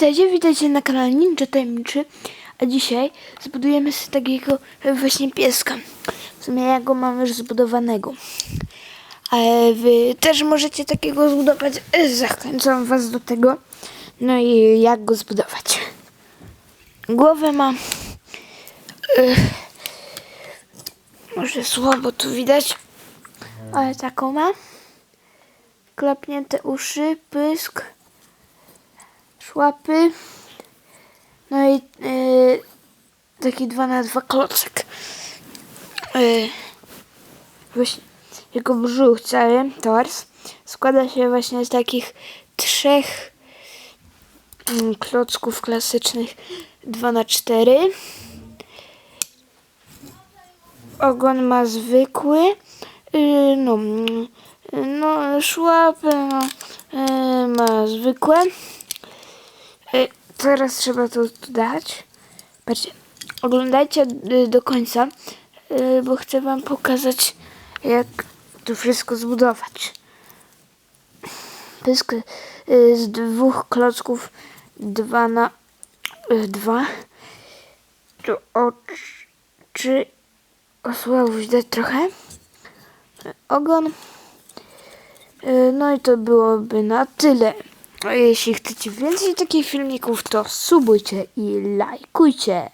Witajcie, witajcie na kanale Ninja Tajemniczy, a dzisiaj zbudujemy sobie takiego właśnie pieska. W sumie ja go mam już zbudowanego. Ale wy też możecie takiego zbudować. Zachęcam was do tego. No i jak go zbudować. Głowę ma... y, może słabo tu widać, ale taką ma. Klapnięte uszy, pysk szłapy. No i yy, taki 2 na 2 klocek. Yy, właśnie jego brzuch cały, tors, składa się właśnie z takich trzech mm, klocków klasycznych 2 na 4 Ogon ma zwykły. Yy, no, mm, no, szłapy no, yy, ma zwykłe. Y, Teraz trzeba to tu dać. Patrzcie, oglądajcie y, do końca, y, bo chcę wam pokazać, jak to wszystko zbudować. Pysk z dwóch klocków, dwa na dwa. Tu oczy, osłabo widać trochę. Ogon. No i to byłoby na tyle. A jeśli chcecie więcej takich filmików, to subujcie i lajkujcie.